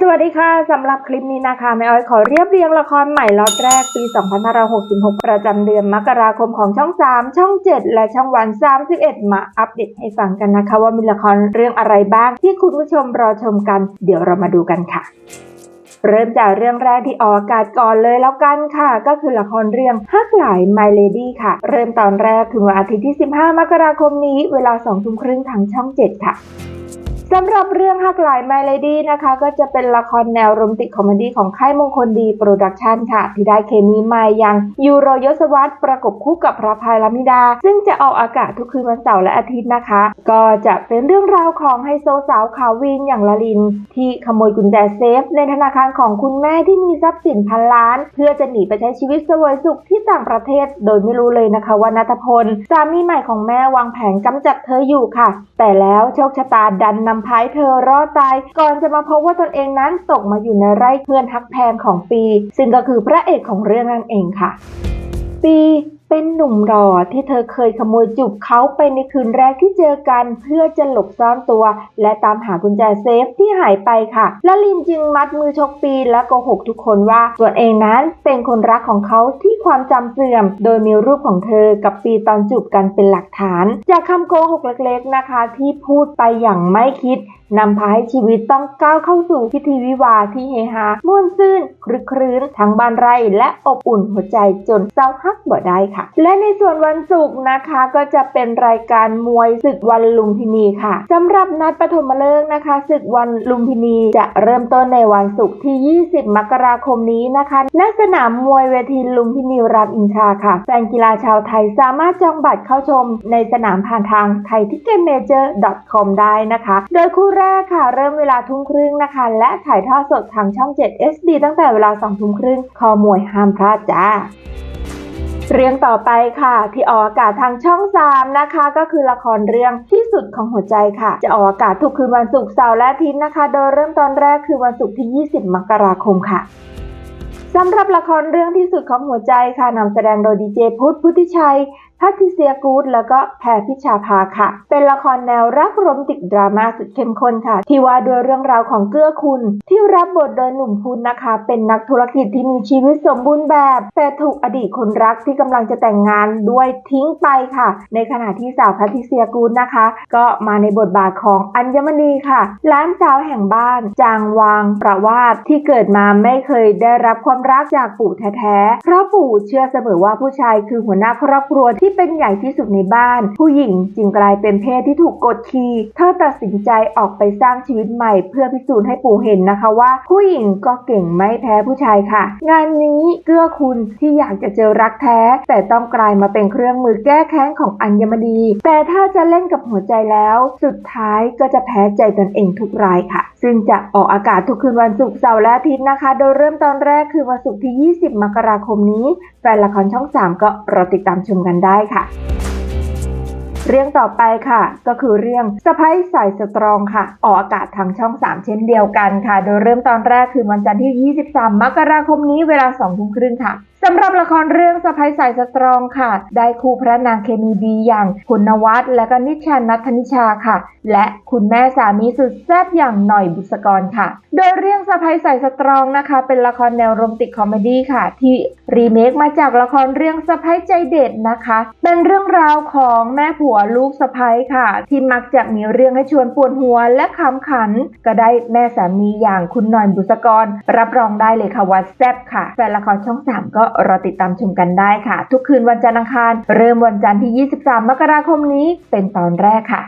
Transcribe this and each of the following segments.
สวัสดีค่ะ สำหรับคลิปนี้นะคะแม่อ้อยขอเรียบเรียงละครใหม่ล็อตแรกปี 2566 ประจำเดือนมกราคมของช่อง 3 ช่อง 7 และช่องวัน 31 มาอัปเดตให้ฟังกันนะคะ ว่ามีละครเรื่องอะไรบ้างที่คุณผู้ชมรอชมกัน เดี๋ยวเรามาดูกันค่ะเริ่มจากเรื่องแรกที่ออกอากาศก่อนเลยแล้วกันค่ะ ก็คือละครเรื่องฮักหลาย My Lady ค่ะ เริ่มตอนแรกถึงวันอาทิตย์ที่ 15 มกราคมนี้ เวลา2ทุ่มครึ่งทางช่อง 7 ค่ะ สำหรับเรื่องฮักหลาย My Lady นะคะ ก็จะเป็นละครแนวโรแมนติกคอมเมดี้ของค่ายมงคลดีโปรดักชันค่ะ ที่ได้เคมีมายังยูโรยศวัตประกบคู่กับพระพายลามิดา ซึ่งจะออกอากาศทุกคืนวันเสาร์และอาทิตย์นะคะ ก็จะเป็นเรื่องราวของไฮโซสาวขาววินอย่างลลิน ที่ขโมยกุญแจเซฟ ในธนาคารของคุณแม่ที่มีทรัพย์สินพันล้าน เพื่อจะหนีไปใช้ชีวิตสวยสุขที่ต่างประเทศ โดยไม่รู้เลยนะคะว่านัทพลสามีใหม่ของแม่วางแผนกำจัดเธออยู่ค่ะ แต่แล้วโชคชะตาดันนำพายเธอรอดตาย ก่อนจะมาพบว่าตนเองนั้นตกมาอยู่ในไร่เพื่อนทักแพงของปี ซึ่งก็คือพระเอกของเรื่องนั่นเองค่ะ ปีเป็นหนุ่มหล่อที่เธอเคยขโมยจุบเขาไปในคืนแรกที่เจอกัน เพื่อจะหลบซ่อนตัว และตามหากุญแจเซฟที่หายไปค่ะและลินจึงมัดมือชกปีและโกหกทุกคนว่าตัวเองนั้นเป็นคนรักของเขาที่ความจำเสื่อม โดยมีรูปของเธอกับปีตอนจูบกันเป็นหลักฐาน จากคำโกหกเล็กๆนะคะ ที่พูดไปอย่างไม่คิดนำพาให้ชีวิตต้องก้าวเข้าสู่พิธีวิวาที่เฮฮาม่วนซื่นคลึกครื้นทั้งบ้านไร่และอบอุ่นหัวใจจนเศร้าฮักบ่ได้ค่ะและในส่วนวันศุกร์นะคะก็จะเป็นรายการมวยศึกวันลุมพินีค่ะสำหรับนัดปฐมฤกษ์นะคะศึกวันลุมพินีจะเริ่มต้นในวันศุกร์ที่ 20 มกราคมนี้นะคะณสนามมวยเวทีลุมพินีรามอินทราค่ะ แฟนกีฬาชาวไทยสามารถจองบัตรเข้าชมในสนามผ่านทางไทยทิกเก็ตเมเจอร์ .com ได้นะคะ โดยคู่แรกค่ะ เริ่มเวลาทุ่มครึ่งนะคะ และถ่ายทอดสดทางช่อง 7 SD ตั้งแต่เวลา2ทุ่มครึ่งคอมวยห้ามพลาดจ้า เรื่องต่อไปค่ะที่ออกอากาศทางช่อง 3 นะคะ ก็คือละครเรื่องที่สุดของหัวใจค่ะ จะออกอากาศทุกคืนวันศุกร์เสาร์และอาทิตย์นะคะ โดยเริ่มตอนแรกคือวันศุกร์ที่ 20 มกราคมค่ะสำหรับละครเรื่องที่สุดของหัวใจค่ะนำแสดงโดยดีเจพุทธพุทธิชัย พัทิเซียกูดแล้วก็แพรพิชาภาค่ะ เป็นละครแนวรักโรแมนติกดราม่าสุดเข้มข้นค่ะ ที่ว่าด้วยเรื่องราวของเกื้อคุณ ที่รับบทโดยหนุ่มพุทธนะคะ เป็นนักธุรกิจที่มีชีวิตสมบูรณ์แบบ แต่ถูกอดีตคนรักที่กำลังจะแต่งงานด้วยทิ้งไปค่ะ ในขณะที่สาวพัทิเซียกูดนะคะ ก็มาในบทบาทของอัญมณีค่ะล้านสาวแห่งบ้าน จางวางประวาสที่เกิดมาไม่เคยได้รับความรักจากปู่แท้ๆเพราะปู่เชื่อเสมอว่าผู้ชายคือหัวหน้าครอบครัวที่ที่เป็นใหญ่ที่สุดในบ้าน ผู้หญิงจึงกลายเป็นเพศที่ถูกกดขี่เธอตัดสินใจออกไปสร้างชีวิตใหม่ เพื่อพิสูจน์ให้ปู่เห็นนะคะว่า ผู้หญิงก็เก่งไม่แพ้ผู้ชายค่ะ งานนี้เกื้อคุณที่อยากจะเจอรักแท้ แต่ต้องกลายมาเป็นเครื่องมือแก้แค้นของอัญมณี แต่ถ้าจะเล่นกับหัวใจแล้ว สุดท้ายก็จะแพ้ใจตนเองทุกรายค่ะ ซึ่งจะออกอากาศทุกคืนวันศุกร์เสาร์และอาทิตย์นะคะ โดยเริ่มตอนแรกคือวันศุกร์ที่ 20 มกราคมนี้ แฟนละครช่อง 3 ก็รอติดตามชมกันได้ค่ะ เรื่องต่อไปค่ะ ก็คือเรื่องสไปซ์สายสตรองค่ะ ออกอากาศทางช่อง 3 เช่นเดียวกันค่ะ โดยเริ่มตอนแรกคือวันจันทร์ที่ 23 มกราคมนี้เวลา2ทุ่มครึ่งค่ะสำหรับละครเรื่องสไปซ์สายสตรองค่ะ ได้คู่พระนางเคมีดีอย่างคุณนวัดและก็นิชานัทนิชาค่ะ และคุณแม่สามีสุดแซ่บอย่างหน่อยบุษกรค่ะ โดยเรื่องสไปซ์สายสตรองนะคะ เป็นละครแนวโรแมนติกคอมเมดี้ค่ะ ที่รีเมคมาจากละครเรื่องสไปซ์ใจเด็ดนะคะ เป็นเรื่องราวของแม่ผัวลูกสไปซ์ค่ะ ที่มักจะมีเรื่องให้ชวนปวดหัวและขำขัน ก็ได้แม่สามีอย่างคุณหน่อยบุษกร รับรองได้เลยค่ะว่าแซ่บค่ะแฟนละครช่อง 3 ก็รอติดตามชมกันได้ค่ะ ทุกคืนวันจันทร์อังคาร เริ่มวันจันทร์ที่ 23 มกราคมนี้เป็นตอนแรกค่ะ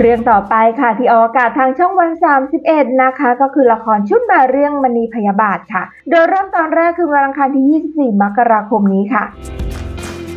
เรื่องต่อไปค่ะที่ออกอากาศทางช่องวัน 31 นะคะ ก็คือละครชุดมาเรื่องมณีพยาบาทค่ะ โดยเริ่มตอนแรกคือวันอังคารที่ 24 มกราคมนี้ค่ะ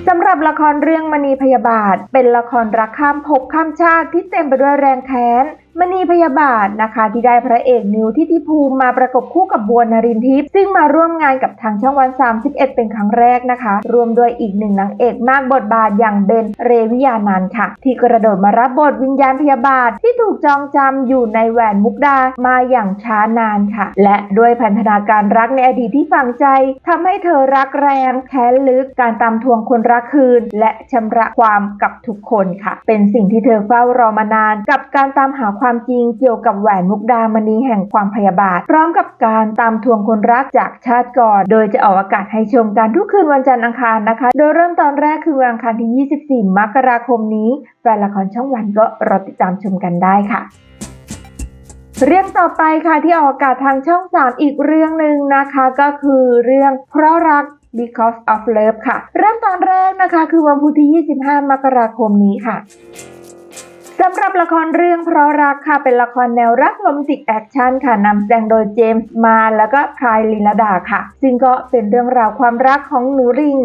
สำหรับละครเรื่องมณีพยาบาท เป็นละครรักข้ามภพข้ามชาติที่เต็มไปด้วยแรงแค้น มณีพยาบาทนะคะ ที่ได้พระเอกนิวทิติภูมิมาประกบคู่กับบัวนรินทิพย์ซึ่งมาร่วมงานกับทางช่องวัน 31 เป็นครั้งแรกนะคะ รวมด้วยอีกหนึ่งนางเอกมากบทบาทอย่างเบนเรวิยานันค่ะ ที่กระโดดมารับบทวิญญาณพยาบาทที่ถูกจองจำอยู่ในแหวนมุกดามาอย่างช้านานค่ะ และด้วยพันธนาการรักในอดีตที่ฝังใจทำให้เธอรักแรงแค้นลึกการตามทวงคนรักคืน และชำระความกับทุกคนค่ะ เป็นสิ่งที่เธอเฝ้ารอมานานกับการตามหาความความจริงเกี่ยวกับแหวนมุกดามณีแห่งความพยาบาท พร้อมกับการตามทวงคนรักจากชาติก่อน โดยจะออกอากาศให้ชมกันทุกคืนวันจันทร์อังคารนะคะ โดยเริ่มตอนแรกคือวันอังคารที่ 24 มกราคมนี้แฟนละครช่องวันก็รอติดตามชมกันได้ค่ะเรื่องต่อไปค่ะที่ออกอากาศทางช่อง 3 อีกเรื่องหนึ่งนะคะก็คือเรื่องเพราะรัก because of love ค่ะ เริ่มตอนแรกนะคะคือวันพุธที่ 25 มกราคมนี้ค่ะ สำหรับละครเรื่องเพราะรักค่ะเป็นละครแนวรักโรแมนติกแอคชั่นค่ะนำแสดงโดยเจมส์มาแล้วก็พรายลินดาค่ะ ซึ่งก็เป็นเรื่องราวความรักของหนูริง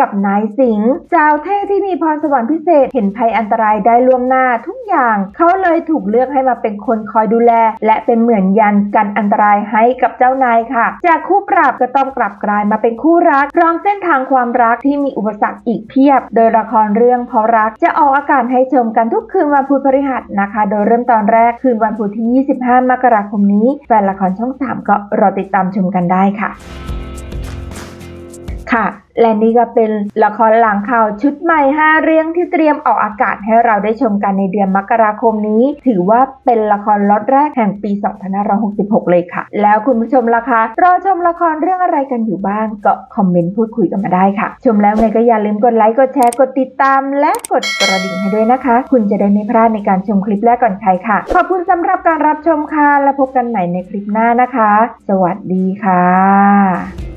กับนายสิงห์สาวเท่ที่มีพรสวรรค์พิเศษเห็นภัยอันตรายได้ล่วงหน้าทุกอย่าง เขาเลยถูกเลือกให้มาเป็นคนคอยดูแล และเป็นเหมือนยันกันอันตรายให้กับเจ้านายค่ะ จากคู่ปรับก็ต้องกลับกลายมาเป็นคู่รักพร้อมเส้นทางความรักที่มีอุปสรรคอีกเพียบ โดยละครเรื่องเพราะรักจะออกอากาศให้ชมกันทุกคืนวันพุธพฤหัสนะคะ โดยเริ่มตอนแรกคืนวันพุธที่ 25 มกราคมนี้ แฟนละครช่อง 3 ก็รอติดตามชมกันได้ค่ะ ค่ะ และนี่ก็เป็นละครหลังข่าวชุดใหม่5เรื่องที่เตรียมออกอากาศให้เราได้ชมกันในเดือนมกราคมนี้ ถือว่าเป็นละครล็อตแรกแห่งปี 2566 เลยค่ะ แล้วคุณผู้ชมล่ะคะรอชมละครเรื่องอะไรกันอยู่บ้างก็คอมเมนต์พูดคุยกันมาได้ค่ะ ชมแล้วไงก็อย่าลืมกดไลค์กดแชร์กดติดตาม และกดกระดิ่งให้ด้วยนะคะ คุณจะได้ไม่พลาดในการชมคลิปแรกก่อนใครค่ะ ขอบคุณสำหรับการรับชมค่ะและพบกันใหม่ในคลิปหน้านะคะ สวัสดีค่ะ